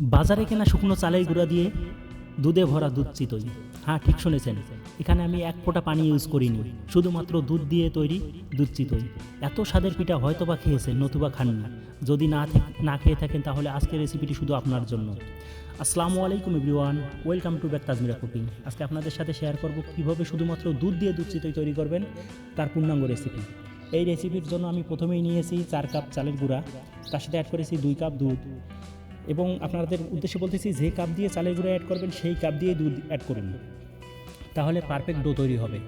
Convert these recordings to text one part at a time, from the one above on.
বাজারে কেনা শুকনো চালের গুঁড়া দিয়ে দুধে ভরা দুধ চিতই। হ্যাঁ ঠিক শুনেছেন। এখানে আমি এক ফোঁটা পানি ইউজ করিনি। শুধুমাত্র দুধ দিয়ে তৈরি দুধ চিতই। এত স্বাদের পিঠা হয়তো বা খেয়েছেন, নতুবা খাননি। যদি না না খেয়ে থাকেন, তাহলে আজকের রেসিপিটি শুধু আপনার জন্য। আসসালামু আলাইকুম everyone welcome to back Tajmira cooking আজকে আপনাদের সাথে শেয়ার করব কীভাবে শুধুমাত্র দুধ দিয়ে দুধ চিতই তৈরি করবেন, তার পূর্ণাঙ্গ রেসিপি এই রেসিপির জন্য আমি প্রথমেই নিয়েছি চার কাপ চালের গুঁড়া। তার সাথে অ্যাড করেছি দুই কাপ দুধ। এবং আপনাদের উদ্দেশ্যে বলতেছি, যে কাপ দিয়ে চালের গুঁড়ো অ্যাড করবেন, সেই কাপ দিয়ে দুধ অ্যাড করুন। তাহলে পারফেক্ট ডো তৈরি হবে।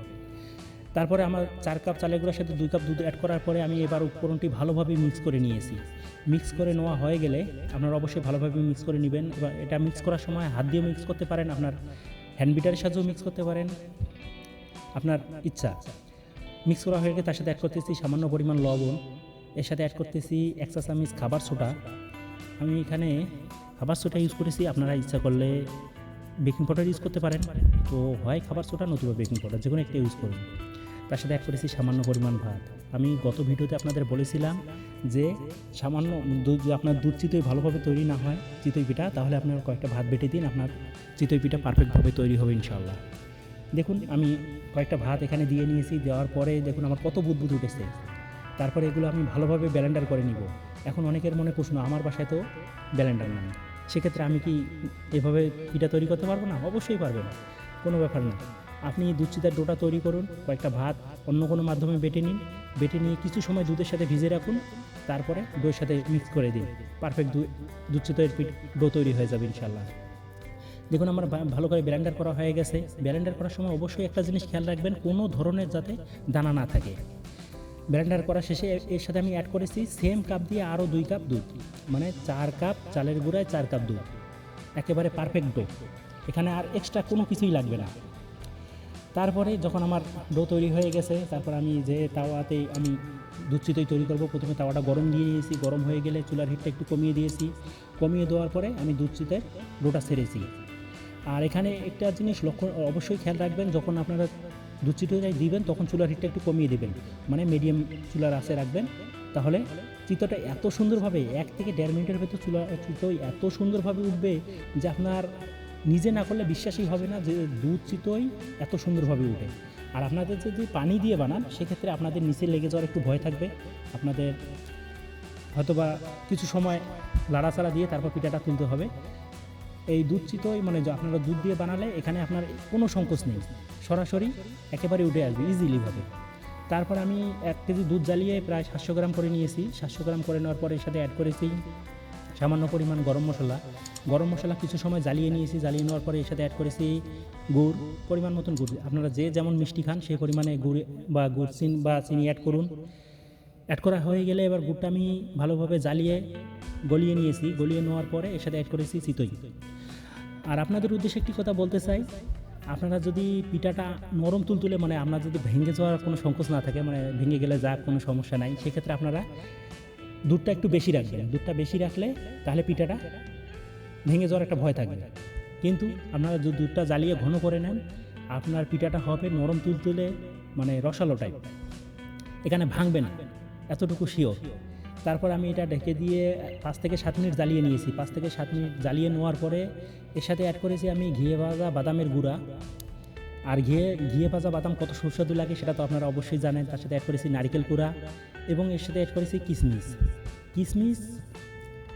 তারপরে আমার চার কাপ চালের গুঁড়োর সাথে দুই কাপ দুধ অ্যাড করার পরে আমি এবার উপকরণটি ভালোভাবে মিক্স করে নিয়েছি। মিক্স করে নেওয়া হয়ে গেলে আপনারা অবশ্যই ভালোভাবে মিক্স করে নেবেন। এবার এটা মিক্স করার সময় হাত দিয়ে মিক্স করতে পারেন, আপনার হ্যান্ড বিটারের সাহায্যেও মিক্স করতে পারেন। আপনার ইচ্ছা। মিক্স করা হয়ে গেলে তার সাথে অ্যাড করতেছি সামান্য পরিমাণ লবণ। এর সাথে অ্যাড করতেছি এক চা খাবার সোডা আমি এখানে খাবার সোটা ইউজ করেছি। আপনারা ইচ্ছা করলে বেকিং পাউডার ইউজ করতে পারেন। তো হয় খাবার সোটা, নতুবা বেকিং পাউডার যে কোনো একটা ইউজ করুন। তার সাথে অ্যাড করেছি সামান্য পরিমাণ ভাত। আমি গত ভিডিওতে আপনাদের বলেছিলাম যে সামান্য দুধ আপনার দুধ চিতই ভালোভাবে তৈরি না হয়, চিতই পিঠা, তাহলে আপনার কয়েকটা ভাত বেটে দিন, আপনার চিতই পিঠা পারফেক্টভাবে তৈরি হবে ইনশাল্লাহ দেখুন, আমি কয়েকটা ভাত এখানে দিয়ে নিয়েছি, দেওয়ার পরে দেখুন আমার কত বুদবুদ উঠেছে। তারপরে এগুলো আমি ভালোভাবে ব্যালেন্ডার করে নিব। এখন অনেকের মনে প্রশ্ন, আমার বাসায় তো ব্যালেন্ডার নাই, সেক্ষেত্রে আমি কি এভাবে পিঠা তৈরি করতে পারব না? অবশ্যই পারবেন কোনো ব্যাপার না। আপনি দুধ চিতার ডোটা তৈরি করুন, কয়েকটা ভাত অন্য কোনো মাধ্যমে বেটে নিন, বেটে নিয়ে কিছু সময় দুধের সাথে ভিজে রাখুন, তারপরে দইয়ের সাথে মিক্স করে দিন, পারফেক্ট দুধ চিতের পিঠ ডো তৈরি হয়ে যাবে ইনশাল্লাহ দেখুন, আমার ভালো করে ব্লেন্ডার করা হয়ে গেছে। ব্লেন্ডার করার সময় অবশ্যই একটা জিনিস খেয়াল রাখবেন, কোনো ধরনের যাতে দানা না থাকে। ব্লেন্ডার করা শেষে এর সাথে আমি অ্যাড করেছি সেম কাপ দিয়ে আরও দুই কাপ দুধ মানে চার কাপ চালের গুঁড়ায় চার কাপ দুধ। একেবারে পারফেক্ট ডো এখানে আর এক্সট্রা কোনো কিছুই লাগবে না। তারপরে যখন আমার ডো তৈরি হয়ে গেছে, তারপর আমি যে তাওয়াতে আমি দুধ তৈরি করব, প্রথমে তাওয়াটা গরম দিয়ে নিয়েছি। গরম হয়ে গেলে চুলার হিটটা একটু কমিয়ে দিয়েছি। কমিয়ে দেওয়ার পরে আমি দুধ ডোটা সেরেছি আর এখানে একটা জিনিস লক্ষ্য অবশ্যই খেয়াল রাখবেন, যখন আপনারা দুধ চিতই দিবেন, তখন চুলার হিটটা একটু কমিয়ে দেবেন। মানে মিডিয়াম চুলার আঁচে রাখবেন। তাহলে চিতটা এত সুন্দরভাবে, এক থেকে দেড় মিনিটের ভেতর চুলা চিতই এত সুন্দরভাবে উঠবে যে আপনার নিজে না করলে বিশ্বাসই হবে না যে দুধ চিতই এত সুন্দরভাবে উঠে। আর আপনাদের যদি পানি দিয়ে বানান, সেক্ষেত্রে আপনাদের নিচে লেগে যাওয়ার একটু ভয় থাকবে। আপনাদের হয়তোবা কিছু সময় লাড়াচাড়া দিয়ে তারপর পিঠাটা তুলতে হবে। এই দুধ চিতই মানে আপনারা দুধ দিয়ে বানালে, এখানে আপনার কোনো সংকোচ নেই। সরাসরি একেবারে উঠে আসবে ইজিলিভাবে তারপর আমি এক কেজি দুধ জ্বালিয়ে প্রায় সাতশো গ্রাম করে নিয়েছি। সাতশো গ্রাম করে নেওয়ার পরে এর সাথে অ্যাড করেছি সামান্য পরিমাণ গরম মশলা। গরম মশলা কিছু সময় জ্বালিয়ে নিয়েছি। জ্বালিয়ে নেওয়ার পরে এর সাথে অ্যাড করেছি গুড়, পরিমাণ মতন গুড়। আপনারা যে যেমন মিষ্টি খান সেই পরিমাণে গুড় বা গুড় চিন বা চিনি অ্যাড করুন। অ্যাড করা হয়ে গেলে এবার গুড়টা আমি ভালোভাবে জ্বালিয়ে গলিয়ে নিয়েছি। গলিয়ে নেওয়ার পরে এর সাথে অ্যাড করেছি চিতই। আর আপনাদের উদ্দেশ্যে একটি কথা বলতে চাই। আপনারা যদি পিঠাটা নরম তুলতুলে মানে আপনার যদি ভেঙে যাওয়ার কোনো সংকোচ না থাকে মানে ভেঙে গেলে যা কোনো সমস্যা নাই, সেক্ষেত্রে আপনারা দুধটা একটু বেশি রাখবেন। দুধটা বেশি রাখলে তাহলে পিঠাটা ভেঙে যাওয়ার একটা ভয় থাকবে। কিন্তু আপনারা যদি দুধটা জ্বালিয়ে ঘন করে নেন, আপনার পিঠাটা হবে নরম তুলতুলে মানে রসালো টাইপ এখানে ভাঙবে না। এতটুকু শিওর তারপর আমি এটা ঢেকে দিয়ে পাঁচ থেকে সাত মিনিট জ্বালিয়ে নিয়েছি। পাঁচ থেকে সাত মিনিট জ্বালিয়ে নেওয়ার পরে এর সাথে অ্যাড করেছি আমি ঘিয়ে ভাজা বাদামের গুঁড়া। আর ঘিয়ে ঘিয়ে ভাজা বাদাম কত সুস্বাদু লাগে সেটা তো আপনারা অবশ্যই জানেন। তার সাথে অ্যাড করেছি নারকেল কুড়া এবং এর সাথে অ্যাড করেছি কিশমিশ কিশমিশ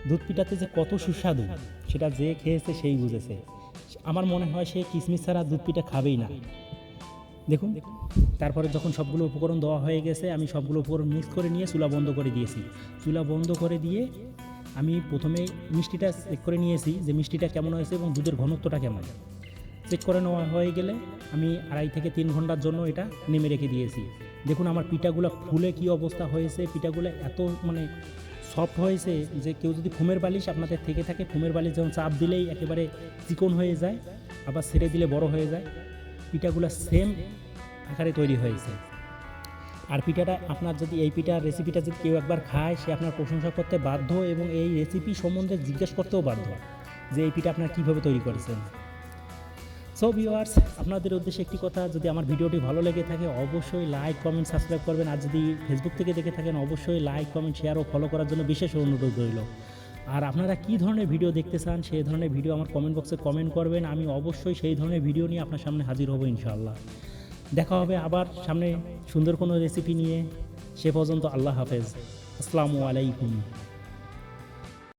দুধ পিঠাতে যে কত সুস্বাদু, সেটা যে খেয়েছে সেই বুঝেছে। আমার মনে হয় সে কিশমিশ ছাড়া দুধ পিঠা খাবেই না। দেখুন, তারপরে যখন সবগুলো উপকরণ দেওয়া হয়ে গেছে, আমি সবগুলো উপকরণ মিক্স করে নিয়ে চুলা বন্ধ করে দিয়েছি। চুলা বন্ধ করে দিয়ে আমি প্রথমে মিষ্টিটা চেক করে নিয়েছি যে মিষ্টিটা কেমন হয়েছে এবং দুধের ঘনত্বটা কেমন। চেক করে নেওয়া হয়ে গেলে আমি আড়াই থেকে তিন ঘণ্টার জন্য এটা নেমে রেখে দিয়েছি। দেখুন, আমার পিঠাগুলো ফুলে কি অবস্থা হয়েছে, পিঠাগুলো এত মানে সফট হয়েছে যে কেউ যদি ফুমের বালিশ আপনাদের থেকে থাকে ফুমের বালিশ যেমন চাপ দিলেই একেবারে চিকন হয়ে যায়, আবার ছেড়ে দিলে বড় হয়ে যায়। পিঠাগুলো সেম আকারে তৈরি হয়েছে। আর পিঠাটা আপনার যদি এই পিঠার রেসিপিটা যদি কেউ একবার খায়, সে আপনার প্রশংসা করতে বাধ্য এবং এই রেসিপি সম্বন্ধে জিজ্ঞেস করতেও বাধ্য যে এই পিঠা আপনার কীভাবে তৈরি করেছেন। সো ভিউয়ার্স আপনাদের উদ্দেশ্যে একটি কথা, যদি আমার ভিডিওটি ভালো লেগে থাকে, অবশ্যই লাইক কমেন্ট সাবস্ক্রাইব করবেন। আর যদি ফেসবুক থেকে দেখে থাকেন, অবশ্যই লাইক কমেন্ট শেয়ার ও ফলো করার জন্য বিশেষ অনুরোধ রইল। আর আপনারা কি ধরনের ভিডিও দেখতে চান, সেই ধরনের ভিডিও আমার কমেন্ট বক্সে কমেন্ট করবেন। আমি অবশ্যই সেই ধরনের ভিডিও নিয়ে আপনার সামনে হাজির হব ইনশাআল্লাহ। দেখা হবে আবার সামনে সুন্দর কোনো রেসিপি নিয়ে। সে পর্যন্ত আল্লাহ হাফেজ। আসসালামু আলাইকুম।